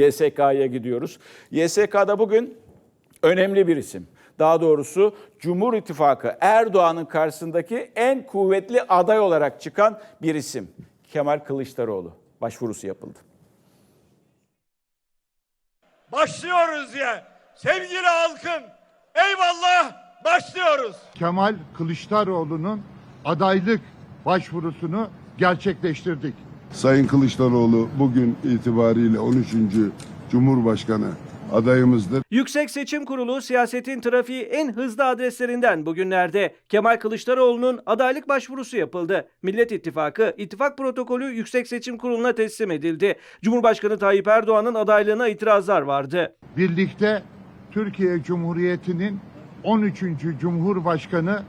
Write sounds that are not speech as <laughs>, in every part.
YSK'ya gidiyoruz. YSK'da bugün önemli bir isim. Daha doğrusu Cumhur İttifakı Erdoğan'ın karşısındaki en kuvvetli aday olarak çıkan bir isim. Kemal Kılıçdaroğlu. Başvurusu yapıldı. Başlıyoruz ya. Sevgili halkım, eyvallah başlıyoruz. Kemal Kılıçdaroğlu'nun adaylık başvurusunu gerçekleştirdik. Sayın Kılıçdaroğlu bugün itibariyle 13. Cumhurbaşkanı adayımızdır. Yüksek Seçim Kurulu siyasetin trafiği en hızlı adreslerinden bugünlerde Kemal Kılıçdaroğlu'nun adaylık başvurusu yapıldı. Millet İttifakı ittifak protokolü Yüksek Seçim Kurulu'na teslim edildi. Cumhurbaşkanı Tayyip Erdoğan'ın adaylığına itirazlar vardı. Birlikte Türkiye Cumhuriyeti'nin 13. Cumhurbaşkanı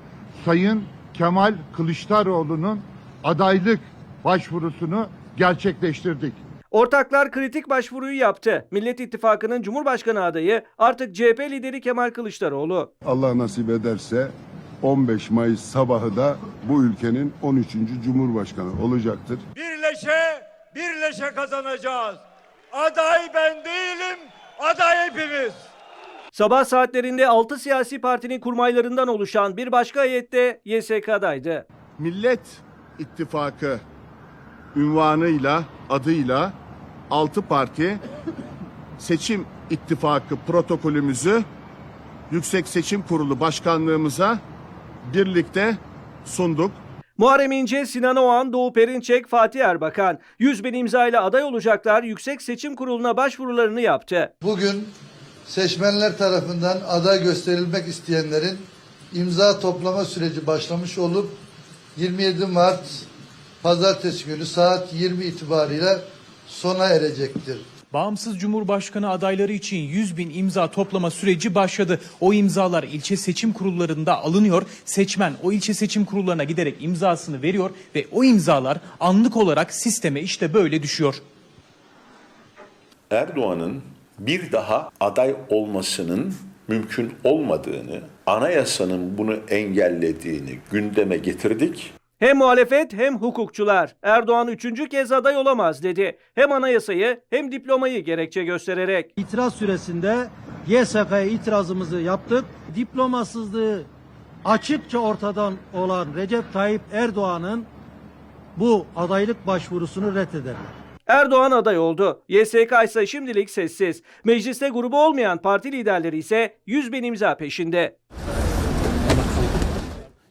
Sayın Kemal Kılıçdaroğlu'nun adaylık başvurusunu gerçekleştirdik. Ortaklar kritik başvuruyu yaptı. Millet İttifakı'nın Cumhurbaşkanı adayı artık CHP lideri Kemal Kılıçdaroğlu. Allah nasip ederse 15 Mayıs sabahı da bu ülkenin 13. Cumhurbaşkanı olacaktır. Birleşe, birleşe kazanacağız. Aday ben değilim, aday hepimiz. Sabah saatlerinde 6 siyasi partinin kurmaylarından oluşan bir başka heyette YSK'daydı. Millet İttifakı ünvanıyla, adıyla 6 parti seçim ittifakı protokolümüzü Yüksek Seçim Kurulu Başkanlığımıza birlikte sunduk. Muharrem İnce, Sinan Oğan, Doğu Perinçek, Fatih Erbakan 100 bin imza ile aday olacaklar Yüksek Seçim Kurulu'na başvurularını yaptı. Bugün seçmenler tarafından aday gösterilmek isteyenlerin imza toplama süreci başlamış olup 27 Mart Pazartesi günü saat 20 itibariyle sona erecektir. Bağımsız Cumhurbaşkanı adayları için 100 bin imza toplama süreci başladı. O imzalar ilçe seçim kurullarında alınıyor. Seçmen o ilçe seçim kurullarına giderek imzasını veriyor ve o imzalar anlık olarak sisteme işte böyle düşüyor. Erdoğan'ın bir daha aday olmasının mümkün olmadığını, anayasanın bunu engellediğini gündeme getirdik. Hem muhalefet hem hukukçular Erdoğan üçüncü kez aday olamaz dedi. Hem anayasayı hem diplomayı gerekçe göstererek. İtiraz süresinde YSK'ya itirazımızı yaptık. Diplomasızlığı açıkça ortadan olan Recep Tayyip Erdoğan'ın bu adaylık başvurusunu reddeder. Erdoğan aday oldu. YSK ise şimdilik sessiz. Mecliste grubu olmayan parti liderleri ise 100 bin imza peşinde.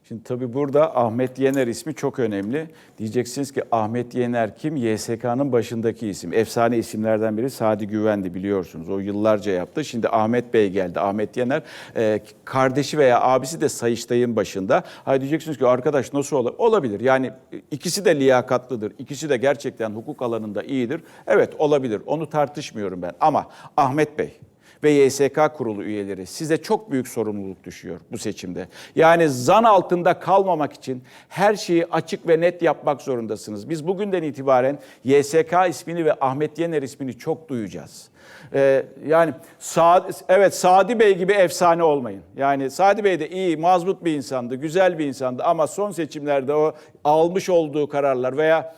Şimdi tabii burada Ahmet Yener ismi çok önemli. Diyeceksiniz ki Ahmet Yener kim? YSK'nın başındaki isim. Efsane isimlerden biri Sadi Güvendi biliyorsunuz. O yıllarca yaptı. Şimdi Ahmet Bey geldi. Ahmet Yener e, kardeşi veya abisi de Sayıştay'ın başında. Hay diyeceksiniz ki arkadaş nasıl olabilir? Olabilir. Yani e, ikisi de liyakatlıdır. İkisi de gerçekten hukuk alanında iyidir. Evet olabilir. Onu tartışmıyorum ben. Ama Ahmet Bey ve YSK kurulu üyeleri size çok büyük sorumluluk düşüyor bu seçimde. Yani zan altında kalmamak için her şeyi açık ve net yapmak zorundasınız. Biz bugünden itibaren YSK ismini ve Ahmet Yener ismini çok duyacağız. Ee, yani Sa- evet Sadi Bey gibi efsane olmayın. Yani Sadi Bey de iyi, mazbut bir insandı, güzel bir insandı ama son seçimlerde o almış olduğu kararlar veya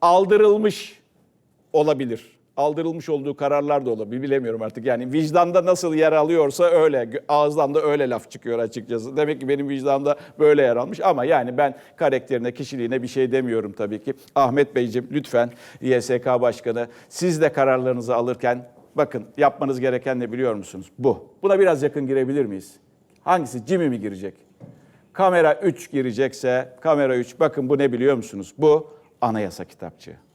aldırılmış olabilir. Aldırılmış olduğu kararlar da olabilir. Bilemiyorum artık. Yani vicdanda nasıl yer alıyorsa öyle. Ağızdan da öyle laf çıkıyor açıkçası. Demek ki benim vicdanımda böyle yer almış. Ama yani ben karakterine, kişiliğine bir şey demiyorum tabii ki. Ahmet Beyciğim lütfen YSK Başkanı siz de kararlarınızı alırken bakın yapmanız gereken ne biliyor musunuz? Bu. Buna biraz yakın girebilir miyiz? Hangisi? Jimmy mi girecek? Kamera 3 girecekse kamera 3 bakın bu ne biliyor musunuz? Bu anayasa kitapçığı.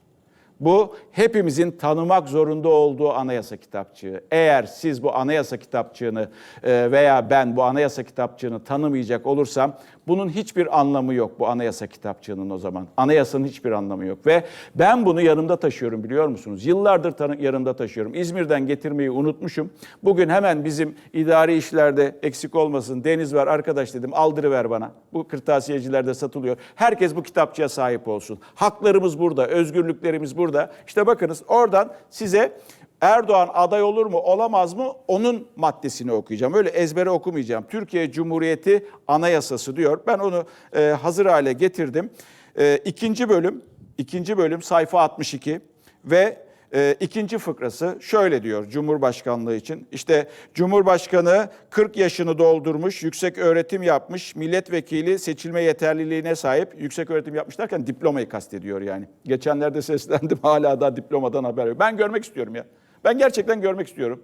Bu hepimizin tanımak zorunda olduğu anayasa kitapçığı. Eğer siz bu anayasa kitapçığını e, veya ben bu anayasa kitapçığını tanımayacak olursam bunun hiçbir anlamı yok bu anayasa kitapçığının o zaman. Anayasanın hiçbir anlamı yok ve ben bunu yanımda taşıyorum biliyor musunuz? Yıllardır yanımda taşıyorum. İzmir'den getirmeyi unutmuşum. Bugün hemen bizim idari işlerde eksik olmasın Deniz var arkadaş dedim aldırıver bana. Bu kırtasiyecilerde satılıyor. Herkes bu kitapçıya sahip olsun. Haklarımız burada, özgürlüklerimiz burada. İşte bakınız oradan size Erdoğan aday olur mu olamaz mı onun maddesini okuyacağım. Öyle ezbere okumayacağım. Türkiye Cumhuriyeti Anayasası diyor. Ben onu e, hazır hale getirdim. E, ikinci bölüm, ikinci bölüm sayfa 62 ve e, ikinci fıkrası şöyle diyor Cumhurbaşkanlığı için. İşte Cumhurbaşkanı 40 yaşını doldurmuş, yüksek öğretim yapmış, milletvekili seçilme yeterliliğine sahip. Yüksek öğretim yapmış derken diplomayı kastediyor yani. Geçenlerde seslendim <laughs> hala da diplomadan haber yok. Ben görmek istiyorum ya. Ben gerçekten görmek istiyorum.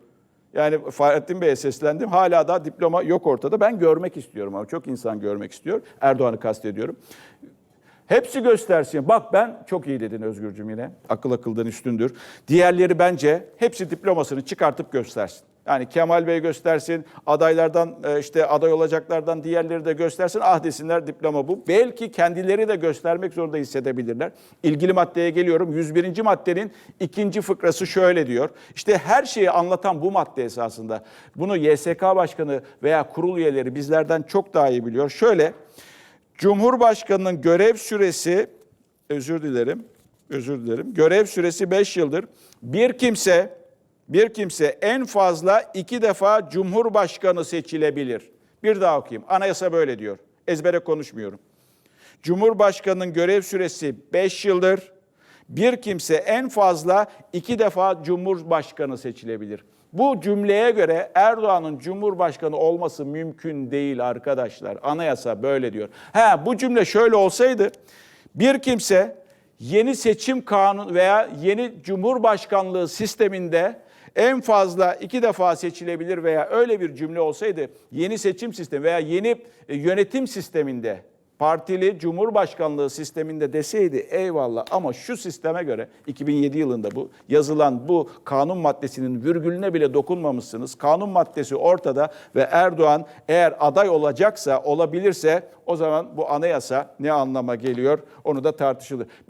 Yani Fahrettin Bey'e seslendim. Hala da diploma yok ortada. Ben görmek istiyorum ama çok insan görmek istiyor. Erdoğan'ı kastediyorum. Hepsi göstersin. Bak ben çok iyi dedin Özgürcüm yine. Akıl akıldan üstündür. Diğerleri bence hepsi diplomasını çıkartıp göstersin. Yani Kemal Bey göstersin, adaylardan e, işte aday olacaklardan diğerleri de göstersin. Ah desinler diploma bu. Belki kendileri de göstermek zorunda hissedebilirler. İlgili maddeye geliyorum. 101. maddenin ikinci fıkrası şöyle diyor. İşte her şeyi anlatan bu madde esasında. Bunu YSK Başkanı veya kurul üyeleri bizlerden çok daha iyi biliyor. Şöyle Cumhurbaşkanının görev süresi özür dilerim. Özür dilerim. Görev süresi 5 yıldır. Bir kimse bir kimse en fazla iki defa Cumhurbaşkanı seçilebilir. Bir daha okuyayım. Anayasa böyle diyor. Ezbere konuşmuyorum. Cumhurbaşkanının görev süresi 5 yıldır. Bir kimse en fazla iki defa Cumhurbaşkanı seçilebilir. Bu cümleye göre Erdoğan'ın Cumhurbaşkanı olması mümkün değil arkadaşlar. Anayasa böyle diyor. Ha bu cümle şöyle olsaydı bir kimse yeni seçim kanun veya yeni Cumhurbaşkanlığı sisteminde en fazla iki defa seçilebilir veya öyle bir cümle olsaydı yeni seçim sistemi veya yeni e, yönetim sisteminde partili cumhurbaşkanlığı sisteminde deseydi eyvallah ama şu sisteme göre 2007 yılında bu yazılan bu kanun maddesinin virgülüne bile dokunmamışsınız. Kanun maddesi ortada ve Erdoğan eğer aday olacaksa olabilirse o zaman bu anayasa ne anlama geliyor onu da tartışılır.